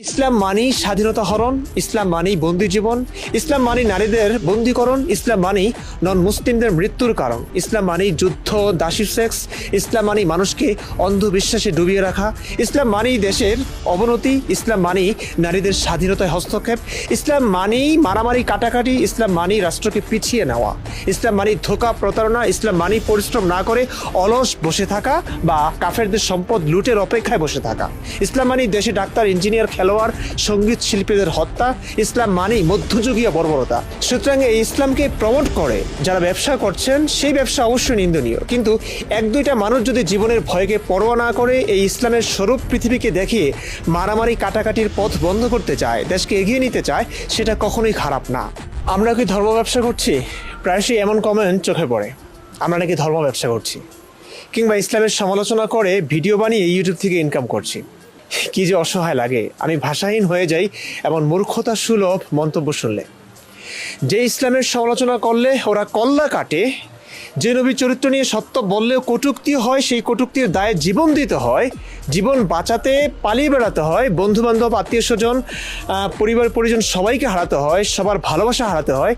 ইসলাম মানেই স্বাধীনতা হরণ ইসলাম মানেই বন্দি জীবন ইসলাম মানেই নারীদের বন্দীকরণ ইসলাম মানেই নন মুসলিমদের মৃত্যুর কারণ ইসলাম মানেই যুদ্ধ দাসী সেক্স ইসলাম মানেই মানুষকে অন্ধবিশ্বাসে ডুবিয়ে রাখা ইসলাম মানেই দেশের অবনতি ইসলাম মানেই নারীদের স্বাধীনতায় হস্তক্ষেপ ইসলাম মানেই মারামারি কাটাকাটি ইসলাম মানেই রাষ্ট্রকে পিছিয়ে নেওয়া ইসলাম মানেই ধোকা প্রতারণা ইসলাম মানেই পরিশ্রম না করে অলস বসে থাকা বা কাফেরদের সম্পদ লুটের অপেক্ষায় বসে থাকা ইসলাম মানেই দেশে ডাক্তার ইঞ্জিনিয়ার খেলোয়াড়, সংগীত শিল্পীদের হত্যা, ইসলাম মানেই মধ্যযুগীয় বর্বরতা। সুতরাং এই ইসলামকে প্রমোট করে যারা ব্যবসা করছেন, সেই ব্যবসা অবশ্যই নিন্দনীয়। কিন্তু এক দুইটা মানুষ যদি জীবনের ভয়কে পরোয়া না করে, এই ইসলামের স্বরূপ পৃথিবীকে দেখিয়ে মারামারি কাটাকাটির পথ বন্ধ করতে চায়, দেশকে এগিয়ে নিতে চায়, সেটা কখনোই খারাপ না। আমরা কি ধর্ম ব্যবসা করছি? প্রায়শই এমন কমেন্ট চোখে পড়ে। আমরা নাকি ধর্ম ব্যবসা করছি। কিংবা ইসলামের সমালোচনা করে ভিডিও বানিয়ে ইউটিউব থেকে ইনকাম করছি। কি যে অসহায় লাগে। আমি ভাষাহীন হয়ে যাই এমন মূর্খতা সুলভ মন্তব্য শুনলে। যে ইসলামের সমালোচনা করলে ওরা কল্লা কাটে, যে নবী চরিত্র নিয়ে সত্য বললেও কটুক্তি হয়, সেই কটুক্তির দায়ে জীবন দিতে হয়, জীবন বাঁচাতে পালিয়ে বেড়াতে হয় বন্ধু বান্ধব আত্মীয় স্বজন পরিবার, পরিজন সবাইকে হারাতে হয়, সবার ভালোবাসা হারাতে হয়।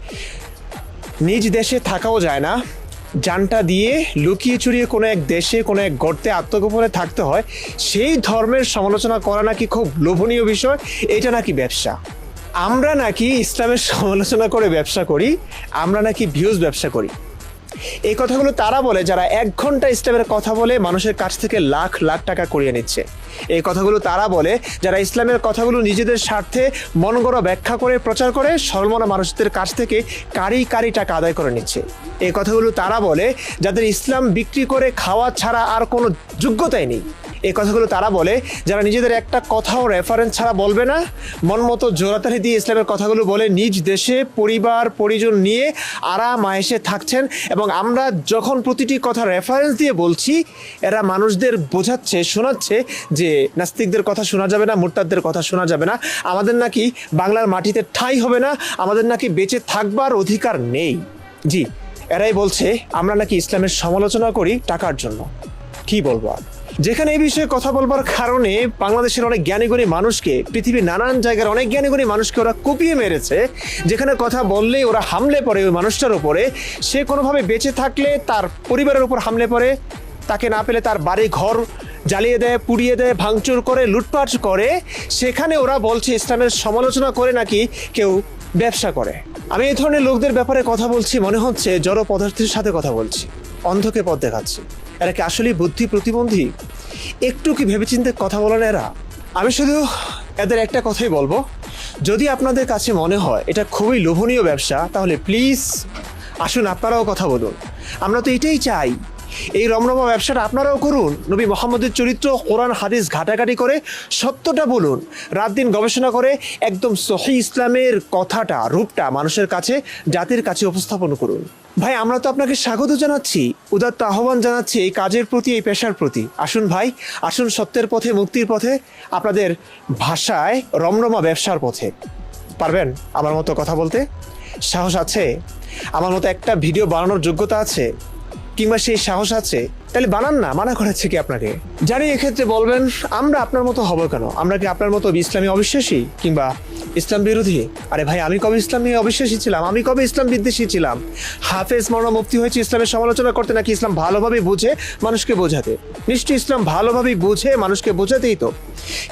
নিজ দেশে থাকাও যায় না। জানটা দিয়ে লুকিয়ে চুরিয়ে কোনো এক দেশে, কোনো এক গর্তে আত্মগোপনে থাকতে হয়, সেই ধর্মের সমালোচনা করা নাকি খুব লোভনীয় বিষয়, এটা নাকি ব্যবসা? আমরা নাকি ইসলামের সমালোচনা করে ব্যবসা করি, আমরা নাকি ভিউজ ব্যবসা করি। এই কথাগুলো তারা বলে যারা এক ঘণ্টা ইসলামের কথা বলে মানুষের কাছ থেকে লাখ লাখ টাকা করিয়ে নিচ্ছে। এই কথাগুলো তারা বলে যারা ইসলামের কথাগুলো নিজেদের স্বার্থে মন গড়া ব্যাখ্যা করে, প্রচার করে সর্বনা মানুষদের কাছ থেকে কারি কারি টাকা আদায় করে নিচ্ছে। এই কথাগুলো তারা বলে যাদের ইসলাম বিক্রি করে খাওয়া ছাড়া আর কোনো যোগ্যতাই নেই। এই কথাগুলো তারা বলে, যারা নিজেদের একটা কথাও রেফারেন্স ছাড়া বলবে না মন মতো জোরাতারি দিয়ে ইসলামের কথাগুলো বলে নিজ দেশে পরিবার, পরিজন নিয়ে আরাম আয়েসে থাকছেন এবং আমরা যখন প্রতিটি কথা রেফারেন্স দিয়ে বলছি, এরা মানুষদের বোঝাচ্ছে, শোনাচ্ছে যে নাস্তিকদের কথা শোনা যাবে না মোরতাদদের কথা শোনা যাবে না। আমাদের নাকি বাংলার মাটিতে ঠাঁই হবে না, আমাদের নাকি বেঁচে থাকবার অধিকার নেই। জি, এরাই বলছে, আমরা নাকি ইসলামের সমালোচনা করি টাকার জন্য। কি বলব আর? যেখানে এই বিষয়ে কথা বলবার কারণে বাংলাদেশের অনেক জ্ঞানীগুণী মানুষকে, পৃথিবীর নানান জায়গার অনেক জ্ঞানীগুণী মানুষকে ওরা কুপিয়ে মেরেছে। যেখানে কথা বললেই ওরা হামলে পড়ে ওই মানুষটার উপরে। সে কোনোভাবে বেঁচে থাকলে তার পরিবারের উপর হামলে পড়ে। তাকে না পেলে তার বাড়ি ঘর জ্বালিয়ে দেয়, পুড়িয়ে দেয়, ভাঙচুর করে, লুটপাট করে। সেখানে ওরা বলছে, ইসলামের সমালোচনা করে নাকি কেউ ব্যবসা করে। আমি এই ধরনের লোকদের ব্যাপারে কথা বলছি, মনে হচ্ছে জড় পদার্থের সাথে কথা বলছি। অন্ধকে পথ দেখাচ্ছি। এরা কি আসলেই বুদ্ধি প্রতিবন্ধী? একটু কি ভেবেচিন্তে কথা বলেন এরা? আমি শুধু এদের একটা কথাই বলব। যদি আপনাদের কাছে মনে হয় এটা খুবই লোভনীয় ব্যবসা, তাহলে প্লিজ আসুন আপনারাও কথা বলুন। আমরা তো এটাই চাই এই রমরমা ব্যবসাটা আপনারাও করুন। নবী মোহাম্মদের চরিত্র, কোরআন, হাদিস ঘাটাঘাটি করে সত্যটা বলুন। রাত দিন গবেষণা করে একদম সহি ইসলামের কথাটা, রূপটা মানুষের কাছে, জাতির কাছে উপস্থাপন করুন। ভাই, আমরা তো আপনাকে স্বাগত জানাচ্ছি। উদাত্ত আহ্বান জানাচ্ছি এই কাজের প্রতি, এই পেশার প্রতি। আসুন ভাই, আসুন সত্যের পথে, মুক্তির পথে, আপনাদের ভাষায় রমরমা ব্যবসার পথে। পারবেন আমার মতো কথা বলতে? সাহস আছে? আমার মতো একটা ভিডিও বানানোর যোগ্যতা আছে? কিংবা সেই সাহস আছে, তাহলে বানান না, মানা করাচ্ছে কি আপনাকে? জানি এক্ষেত্রে বলবেন, আমরা আপনার মতো হব কেন? আমরা কি আপনার মতো ইসলামী অবিশ্বাসী কিংবা ইসলাম বিরোধী? আরে ভাই, আমি কবে ইসলাম নিয়ে অবিশ্বাসী ছিলাম? আমি কবে ইসলাম বিদ্বেষী ছিলাম? হাফেজ মরনা মুফতি হয়েছে, ইসলামের সমালোচনা করতে নাকি ইসলাম ভালোভাবে বুঝে মানুষকে বোঝাতে? নিশ্চয়ই ইসলাম ভালোভাবেই বুঝে মানুষকে বোঝাতেই তো।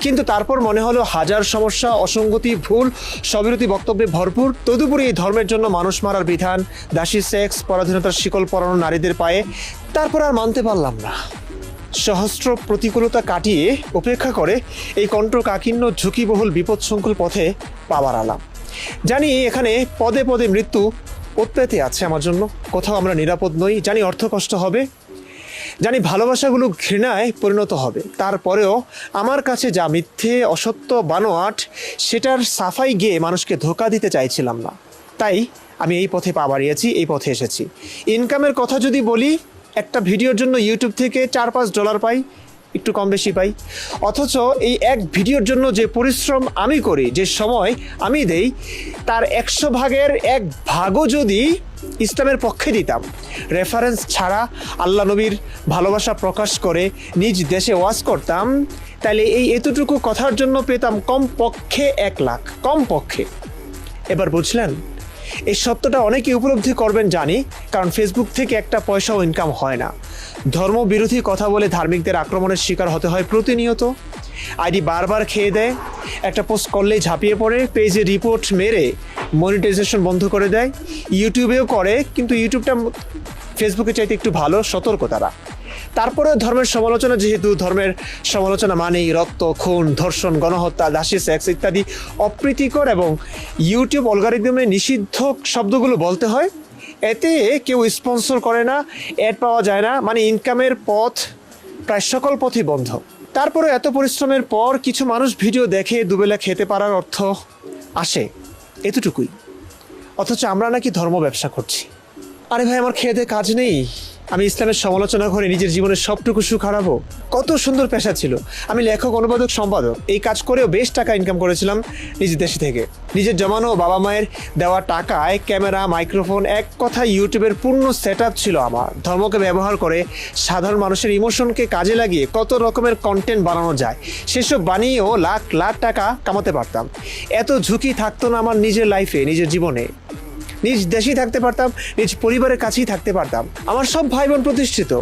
কিন্তু তারপর মনে হলো হাজার সমস্যা, অসঙ্গতি, ভুল সবিরতি বক্তব্যে ভরপুর। তদুপরি এই ধর্মের জন্য মানুষ মারার বিধান, দাসী সেক্স, পরাধীনতার শিকল পরানো নারীদের পায়ে। তারপর আর মানতে পারলাম না। সহস্র প্রতিকূলতা কাটিয়ে উপেক্ষা করে এই কণ্ঠ কাকিন্ন ঝুঁকিবহুল বিপদসংকুল পথে পাওয়ার আলাম জানি এখানে পদে পদে মৃত্যু উৎপেতে আছে আমার জন্য, কোথাও আমরা নিরাপদ নই, জানি অর্থ কষ্ট হবে, জানি ভালোবাসাগুলো ঘৃণায় পরিণত হবে। তারপরেও আমার কাছে যা মিথ্যে, অসত্য, বানোয়াট, সেটার সাফাই গিয়ে মানুষকে ধোকা দিতে চাইছিলাম না। তাই আমি এই পথে পা বাড়িয়েছি, এই পথে এসেছি। ইনকামের কথা যদি বলি একটা ভিডিওর জন্য ইউটিউব থেকে চার পাঁচ ডলার পাই, একটু কম বেশি পাই। অথচ এই এক ভিডিওর জন্য যে পরিশ্রম আমি করি, যে সময় আমি দেই, তার একশো ভাগের এক ভাগও যদি ইসলামের পক্ষে দিতাম। রেফারেন্স ছাড়া আল্লাহ নবীর ভালোবাসা প্রকাশ করে নিজ দেশে ওয়াজ করতাম তাহলে এই এতটুকু কথার জন্য পেতাম কম পক্ষে এক লাখ কম পক্ষে এবার বুঝলেন? এই সত্যটা অনেকে উপলব্ধি করবেন জানি, কারণ ফেসবুক থেকে একটা পয়সাও ইনকাম হয় না। ধর্মবিরোধী কথা বলে ধার্মিকদের আক্রমণের শিকার হতে হয় প্রতিনিয়ত। আইডি বারবার খেয়ে দেয়, একটা পোস্ট করলেই ঝাঁপিয়ে পড়ে, পেজে রিপোর্ট মেরে মনিটাইজেশন বন্ধ করে দেয়। ইউটিউবেও করে, কিন্তু ইউটিউবটা ফেসবুকে চাইতে একটু ভালো, সতর্ক তারা। তারপরে ধর্মের সমালোচনা, যেহেতু ধর্মের সমালোচনা মানেই রক্ত, খুন, ধর্ষণ, গণহত্যা, দাসী, সেক্স ইত্যাদি অপ্রীতিকর এবং ইউটিউব অলগারিদমে নিষিদ্ধ শব্দগুলো বলতে হয়। এতে কেউ স্পন্সর করে না, অ্যাড পাওয়া যায় না মানে ইনকামের পথ প্রায় সকল পথই বন্ধ। তারপরে এত পরিশ্রমের পর কিছু মানুষ ভিডিও দেখে দুবেলা খেতে পারার অর্থ আসে, এতটুকুই। অথচ আমরা নাকি ধর্ম ব্যবসা করছি। আরে ভাই, আমার খেয়ে কাজ নেই। আমি ইসলামের সমালোচনা করে নিজের জীবনের সবটুকু সুখ হারাবো? কত সুন্দর পেশা ছিল। আমি লেখক, অনুবাদক, সম্পাদক। এই কাজ করেও বেশ টাকা ইনকাম করেছিলাম নিজ দেশে থেকে। নিজের জমানো বাবা মায়ের দেওয়া টাকায় ক্যামেরা, মাইক্রোফোন, এক কথা ইউটিউবের পূর্ণ সেট ছিল আমার। ধর্মকে ব্যবহার করে সাধারণ মানুষের ইমোশনকে কাজে লাগিয়ে কত রকমের কন্টেন্ট বানানো যায়, সেসব বানিয়েও লাখ লাখ টাকা কামাতে পারতাম। এত ঝুঁকি থাকতো না আমার নিজের লাইফে নিজের জীবনে। নিজ দেশেই থাকতে পারতাম, নিজ পরিবারের কাছেই থাকতে পারতাম। আমার সব ভাই বোন প্রতিষ্ঠিত।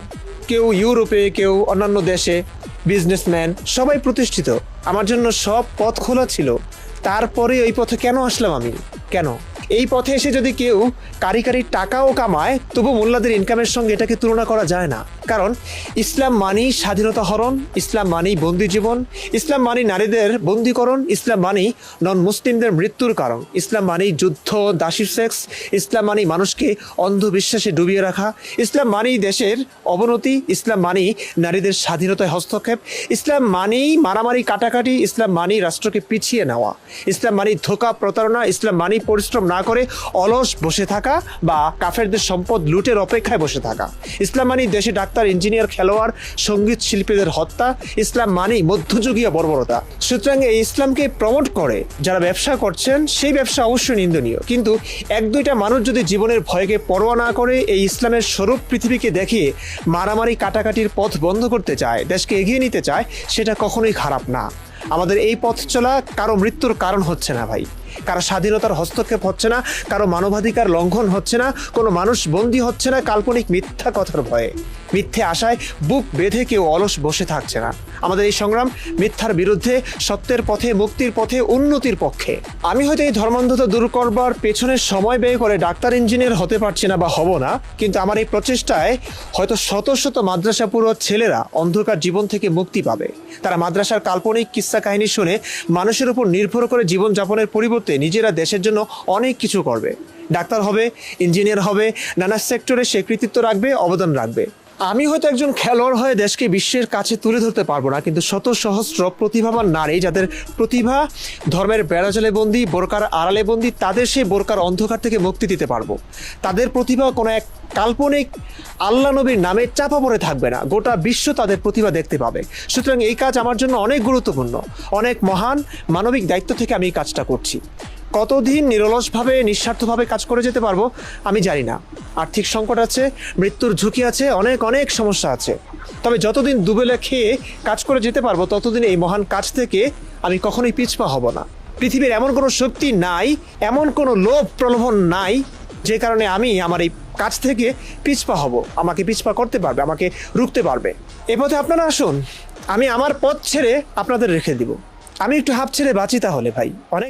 কেউ ইউরোপে, কেউ অন্যান্য দেশে, বিজনেসম্যান, সবাই প্রতিষ্ঠিত। আমার জন্য সব পথ খোলা ছিল। তারপরে ওই পথে কেন আসলাম আমি? কেন? এই পথে এসে যদি কেউ কারি কারি টাকাও কামায়, তবু মোল্লাদের ইনকামের সঙ্গে এটাকে তুলনা করা যায় না। কারণ ইসলাম মানেই স্বাধীনতা হরণ ইসলাম মানেই বন্দি জীবন ইসলাম মানেই নারীদের বন্দীকরণ ইসলাম মানেই নন মুসলিমদের মৃত্যুর কারণ ইসলাম মানেই যুদ্ধ দাসীর সেক্স ইসলাম মানেই মানুষকে অন্ধবিশ্বাসে ডুবিয়ে রাখা ইসলাম মানেই দেশের অবনতি ইসলাম মানেই নারীদের স্বাধীনতায় হস্তক্ষেপ ইসলাম মানেই মারামারি কাটাকাটি ইসলাম মানেই রাষ্ট্রকে পিছিয়ে নেওয়া ইসলাম মানেই ধোকা প্রতারণা ইসলাম মানেই পরিশ্রম না করে অলস বসে থাকা বা কাফেরদের সম্পদ লুটের অপেক্ষায় বসে থাকা ইসলাম মানেই দেশে ডাক্তার ইঞ্জিনিয়ার খেলোয়াড়, সংগীত শিল্পীদের হত্যা, ইসলাম মানেই মধ্যযুগীয় বর্বরতা। সুতরাং এই ইসলামকে প্রমোট করে যারা ব্যবসা করছেন, সেই ব্যবসা অবশ্যই নিন্দনীয়। কিন্তু এক দুইটা মানুষ যদি জীবনের ভয়কে পরোয়া না করে, এই ইসলামের স্বরূপ পৃথিবীকে দেখিয়ে মারামারি কাটাকাটির পথ বন্ধ করতে চায়, দেশকে এগিয়ে নিতে চায়, সেটা কখনোই খারাপ না। আমাদের এই পথ চলা কারও মৃত্যুর কারণ হচ্ছে না ভাই। কারও স্বাধীনতার হস্তক্ষেপ হচ্ছে না, কারও মানবাধিকার লঙ্ঘন হচ্ছে না, কোনো মানুষ বন্দী হচ্ছে না কাল্পনিক মিথ্যা কথার ভয়ে। মিথ্যে আশায় বুক বেঁধে কেউ অলস বসে থাকছে না। আমাদের এই সংগ্রাম মিথ্যার বিরুদ্ধে, সত্যের পথে, মুক্তির পথে, উন্নতির পক্ষে। আমি হয়তো এই ধর্মান্ধতা দূর করবার পেছনে সময় ব্যয় করে ডাক্তার, ইঞ্জিনিয়ার হতে পারছি না বা হব না, কিন্তু আমার এই প্রচেষ্টায় হয়তো শত শত মাদ্রাসা পুরো ছেলেরা অন্ধকার জীবন থেকে মুক্তি পাবে। তারা মাদ্রাসার কাল্পনিক কিস্সা কাহিনী শুনে মানুষের উপর নির্ভর করে জীবনযাপনের পরিবর্তে নিজেরা দেশের জন্য অনেক কিছু করবে। ডাক্তার হবে, ইঞ্জিনিয়ার হবে, নানা সেক্টরে সে কৃতিত্ব রাখবে, অবদান রাখবে। আমি হয়তো একজন খেলোয়াড় হয়ে দেশকে বিশ্বের কাছে তুলে ধরতে পারব না, কিন্তু শত সহস্র প্রতিভাবান নারী যাদের প্রতিভা, ধর্মের বেড়াজালে বন্দি, বোরকার আড়ালে বন্দি, তাদের সেই বোরকার অন্ধকার থেকে মুক্তি দিতে পারব। তাদের প্রতিভা কোনো এক কাল্পনিক আল্লাহ নবীর নামে চাপা পড়ে থাকবে না, গোটা বিশ্ব তাদের প্রতিভা দেখতে পাবে। সুতরাং এই কাজ আমার জন্য অনেক গুরুত্বপূর্ণ, অনেক মহান মানবিক দায়িত্ব থেকে আমি এই কাজটা করছি। কতদিন নিরলসভাবে, নিঃস্বার্থভাবে কাজ করে যেতে পারব, আমি জানি না। আর্থিক সংকট আছে, মৃত্যুর ঝুঁকি আছে, অনেক অনেক সমস্যা আছে। তবে যতদিন দুবেলা খেয়ে কাজ করে যেতে পারব, ততদিন এই মহান কাজ থেকে আমি কখনোই পিছপা হব না। পৃথিবীর এমন কোনো শক্তি নাই, এমন কোনো লোভ প্রলোভন নাই, যে কারণে আমি আমার এই কাজ থেকে পিছপা হব। আমাকে পিছপা করতে পারবে, আমাকে রুখতে পারবে। এ পথে আপনারা আসুন, আমি আমার পথ ছেড়ে আপনাদের রেখে দিব। আমি একটু হাফ ছেড়ে বাঁচি তাহলে ভাই। অনেক